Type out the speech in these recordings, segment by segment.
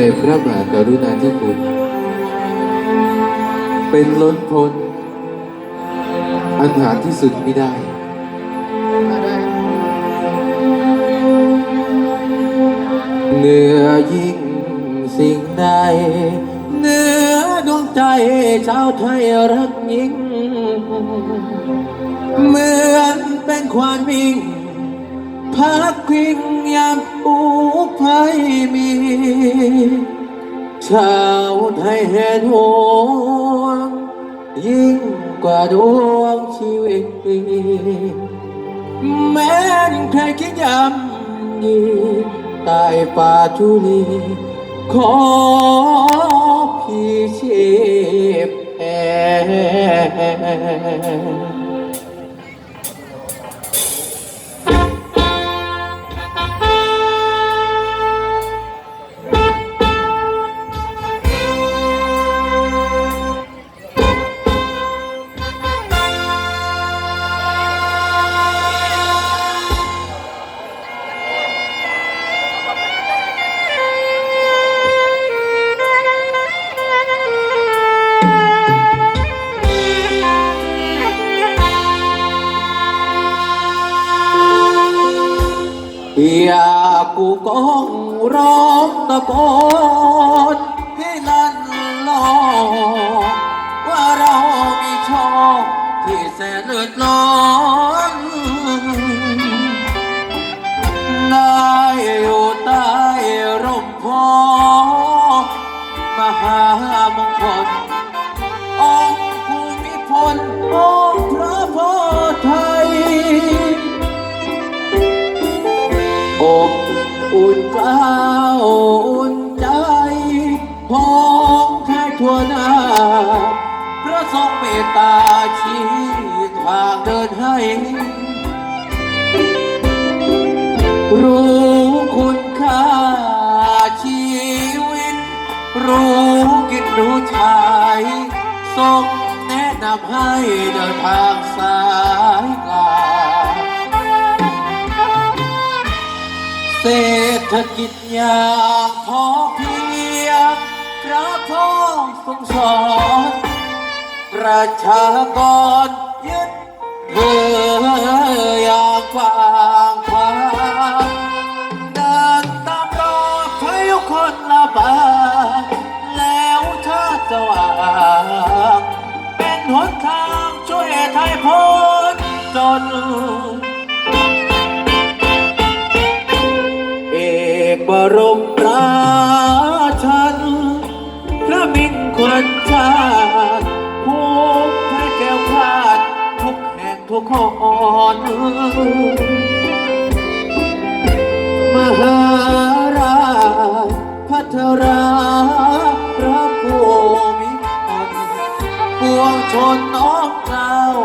ในพระมหากรุณาธิคุณ เป็นล้นพ้นอันหาที่สุดไม่ได้ เหนือยิ่งสิ่งใดเหนือดวงใจชาวไทยรักยิ่ง เหมือนเป็นควานวิ่ง พักพิงยามอุภัยมี ชาวไทยเห็นห่วงยิ่งกว่าดวงชีวิต แม้นใครคิดยำยีตายป่าทุลีขอพี่ชีพแอ อยากกูกองร้องตะโกนให้ลั่นลองว่าเรามีโชคที่แสนเลือดร้อนได้อยู่ใต้ร่มโพธิ์มหามงคล อุ่นเกล้าอุ่นใจพองแท้ทั่วหน้า พระทรงเมตตาชี้ทางเดินให้ รู้คุณค่าชีวิต รู้กินรู้ใช้ทรงแนะนำให้เดินทางสาย ษฐกิจอย่างพอเพียงพระพ่อทรงสอนประชากรยึดเธออย่างกว้างขวางเดินตามรอยพายุคนละบาแล้วชาติสว่างเป็นหนทางช่วยไทยพ้นจน อนมหาราชพัทราพระภูมิพลปวงชนน้องเกล้าว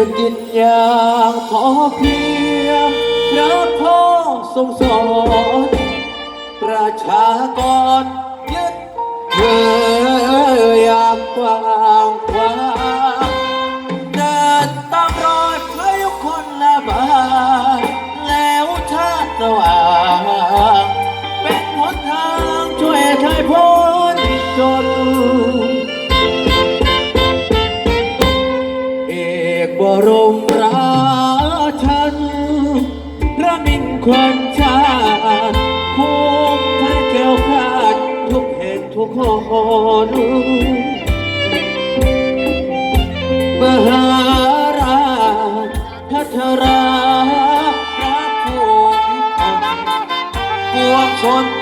ษฐกิจอย่างพอเพียงพระพ่อทรงสอนประชากรยึดเธออย่างกว้างขวางเดินตามรอยพรยุคนละบา ป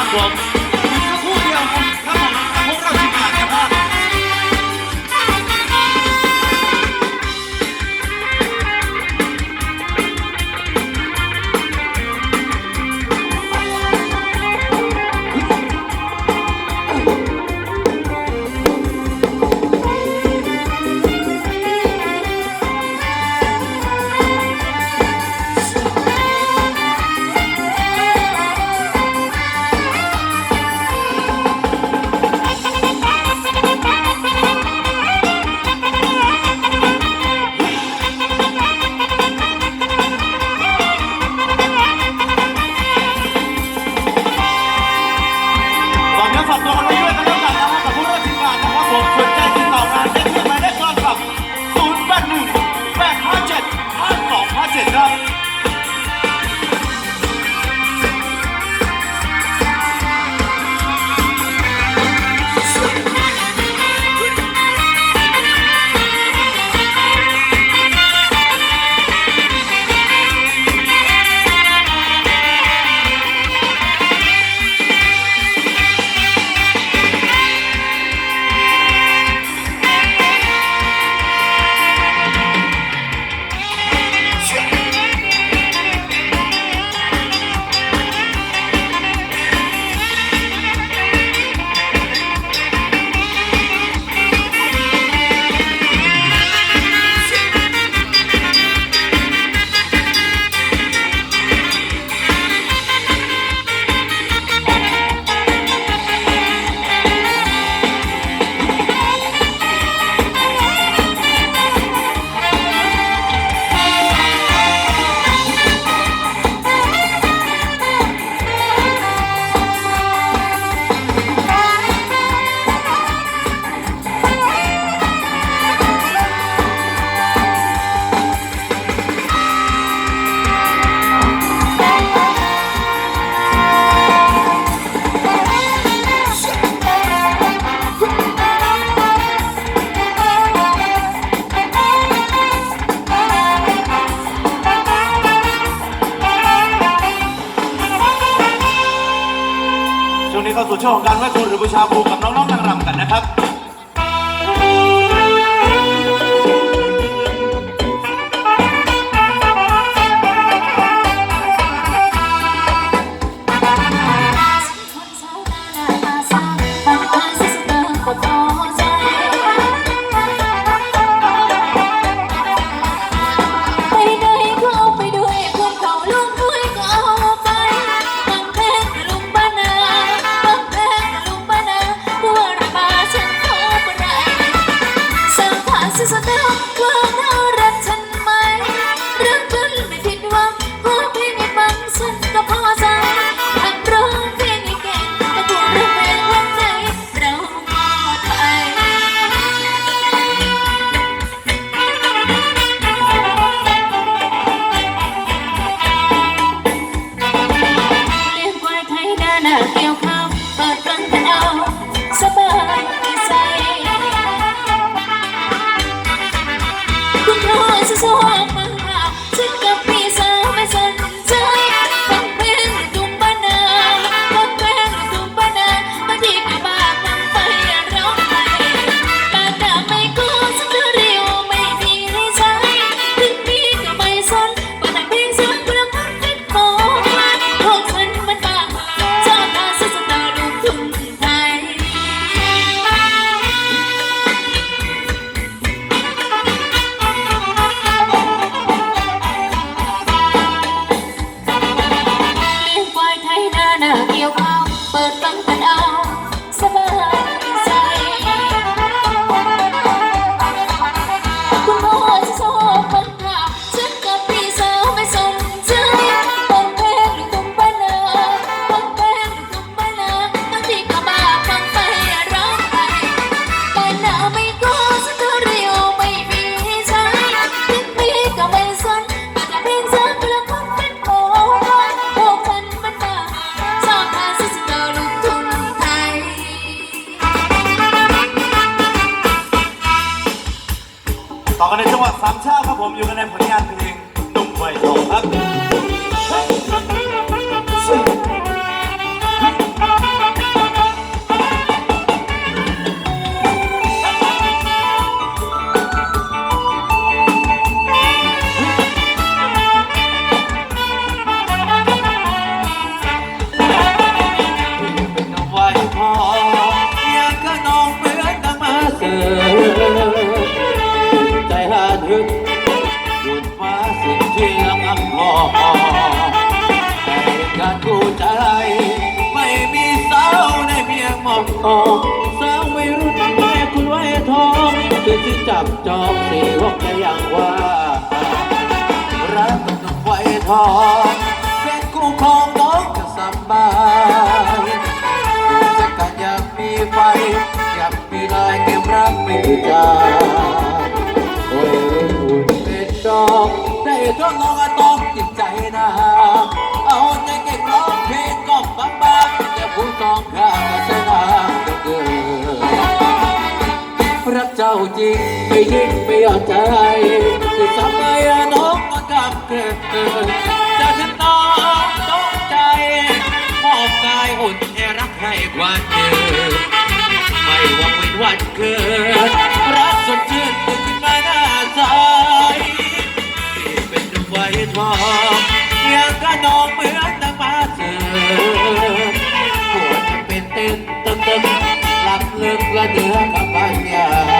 o'clock. ชมการว่าคุณหรือบูชาครูกับน้องๆนางรำกันนะครับ ที่จับจองสี่หกจะยังว่ารักกับนกไวทองเป็นคู่ครองน้องจะสบายจะกันอยากมีไฟอยากมีลายเก็บรักไม่จางโอ้ยอุ่นเป็นดอกได้ทดลอง จ้าจริงไม่ยิ่งไม่เอาใจที่ทำไมน้องมากำเกิดจะถึงน้องต้องใจมอบกายอุ่นให้รักให้กว่าเดิมไม่หวังเว้นวันเกิดรักสดชื่นตื่นขึ้นมาหน้าใสที่เป็นดวงไว้ทองยากกระนองเหมือนนางมาเสือหัวจะเป็นเต้นตึงตึงหลับลึกและเดือกับบ้านใหญ่โดน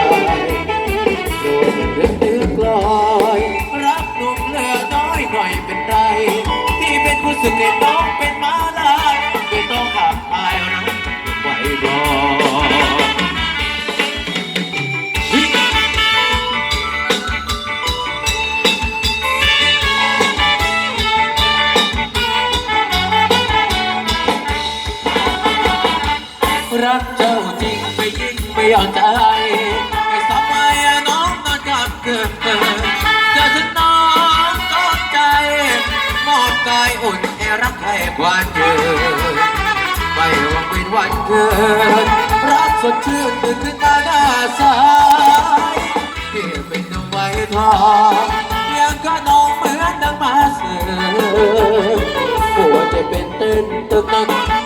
เดือดเดือดลอยรับหนุ่มเหลือน้อยหน่อยเป็นไร ที่เป็นผู้สึกให้น้องเป็นมาลายไม่ต้องขับอายรักไว้รอรักเจ้าจริงไม่ยิ่งไม่เอาใจ กายอุ่นแอรักให้กว่าเดิมไม่หวังเป็นวันเกิดรักสดชื่นตื่นขึ้นตาหน้าใสเก็บเป็นดวงไว้ทองยังก็น้องเหมือนดังมาเสือหัวใจเป็นเต้นตึกตึก